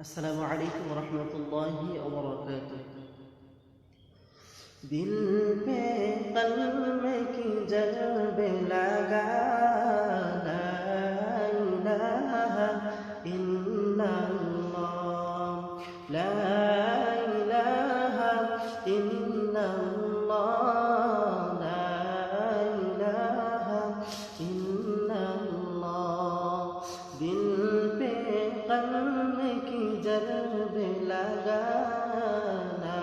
السلام عليكم ورحمة الله وبركاته دل پہ قلب کی جلب لگا لا الہ الا اللہ لا চরণ লাগানা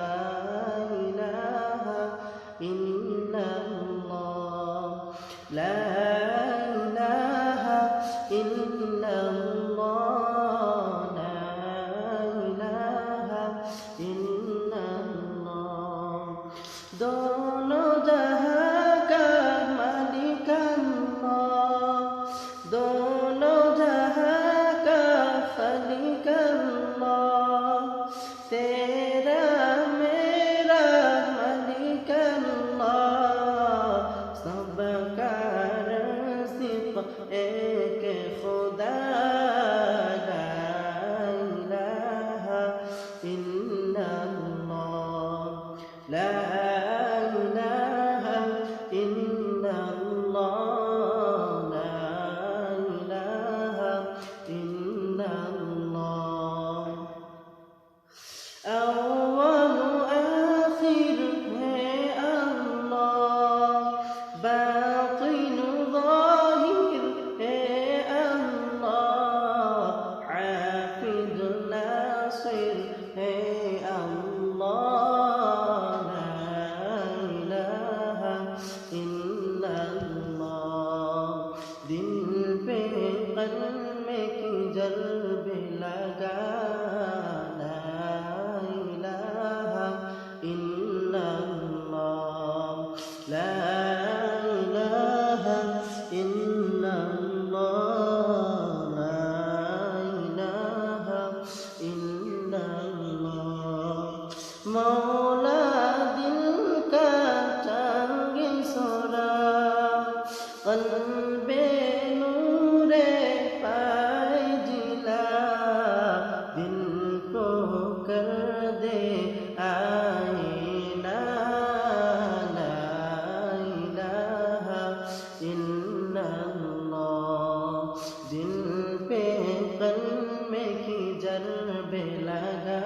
ইলাহা ইন্নাল্লাহ লা لا إله إلا الله. لا إله إلا الله. أول آخر هي الله. باطن ظاهر هي الله. عاقد ناصر هي الله. दिल पे कलम की जल्ब लगाना इलाहा इल्लल्लाह ला इलाहा इल्लल्लाह ला इलाहा इल्लल्लाह मौला কলবে নূরে পাই জিলা। দিন কো কর দে আইনা লা ইলাহা ইল্লাল্লাহ। দিল পে কলমে কি জরবে লাগা।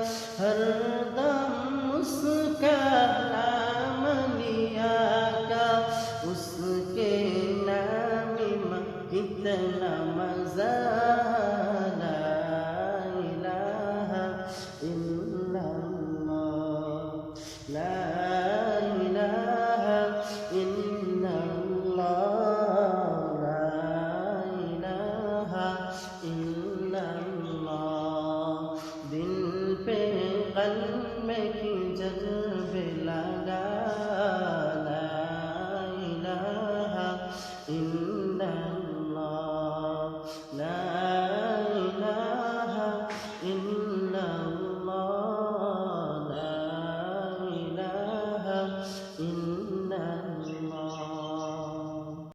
कर हर दम उसका नाम लिया कर उसके नाम में इतना मजा قلب کی جذب لگا لا الہ الا